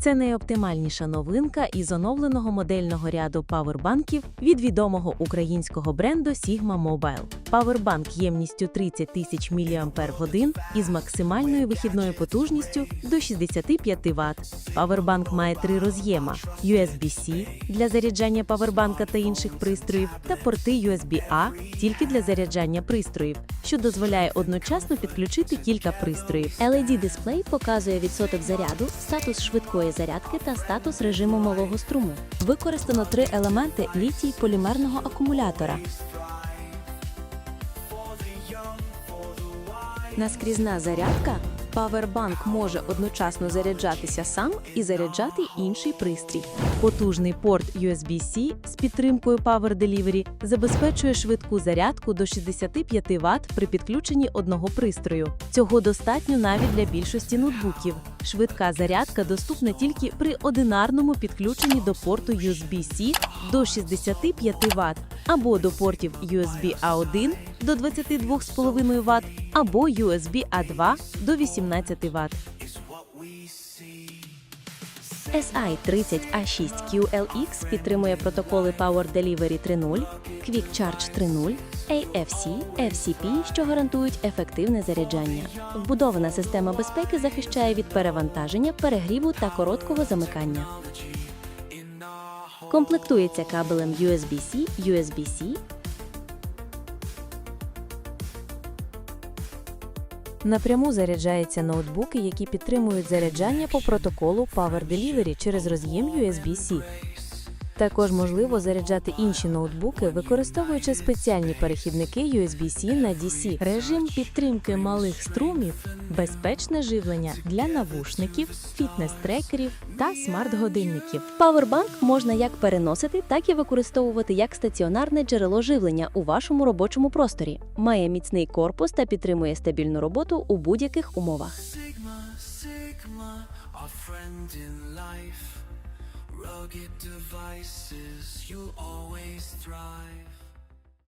Це найоптимальніша новинка із оновленого модельного ряду павербанків від відомого українського бренду Sigma Mobile. Павербанк ємністю 30 тисяч мАч із максимальною вихідною потужністю до 65 Вт. Павербанк має три роз'єма: USB-C для заряджання павербанка та інших пристроїв, та порти USB-A тільки для заряджання пристроїв, що дозволяє одночасно підключити кілька пристроїв. LED-дисплей показує відсоток заряду, статус швидкої зарядки та статус режиму малого струму. Використано три елементи літій полімерного акумулятора. Наскрізна зарядка. Павербанк може одночасно заряджатися сам і заряджати інший пристрій. Потужний порт USB-C з підтримкою Power Delivery забезпечує швидку зарядку до 65 Вт при підключенні одного пристрою. Цього достатньо навіть для більшості ноутбуків. Швидка зарядка доступна тільки при одинарному підключенні до порту USB-C до 65 Вт або до портів USB A1 до 22,5 Вт або USB A2 до 18 Вт. SI30A6QLX підтримує протоколи Power Delivery 3.0, Quick Charge 3.0, AFC, FCP, що гарантують ефективне заряджання. Вбудована система безпеки захищає від перевантаження, перегріву та короткого замикання. Комплектується кабелем USB-C, USB-C, Напряму заряджаються ноутбуки, які підтримують заряджання по протоколу Power Delivery через роз'єм USB-C. Також можливо заряджати інші ноутбуки, використовуючи спеціальні перехідники USB-C на DC, режим підтримки малих струмів, безпечне живлення для навушників, фітнес-трекерів та смарт-годинників. Павербанк можна як переносити, так і використовувати як стаціонарне джерело живлення у вашому робочому просторі. Має міцний корпус та підтримує стабільну роботу у будь-яких умовах. Sigma, Sigma, our friend in life. Rugged devices, you'll always thrive.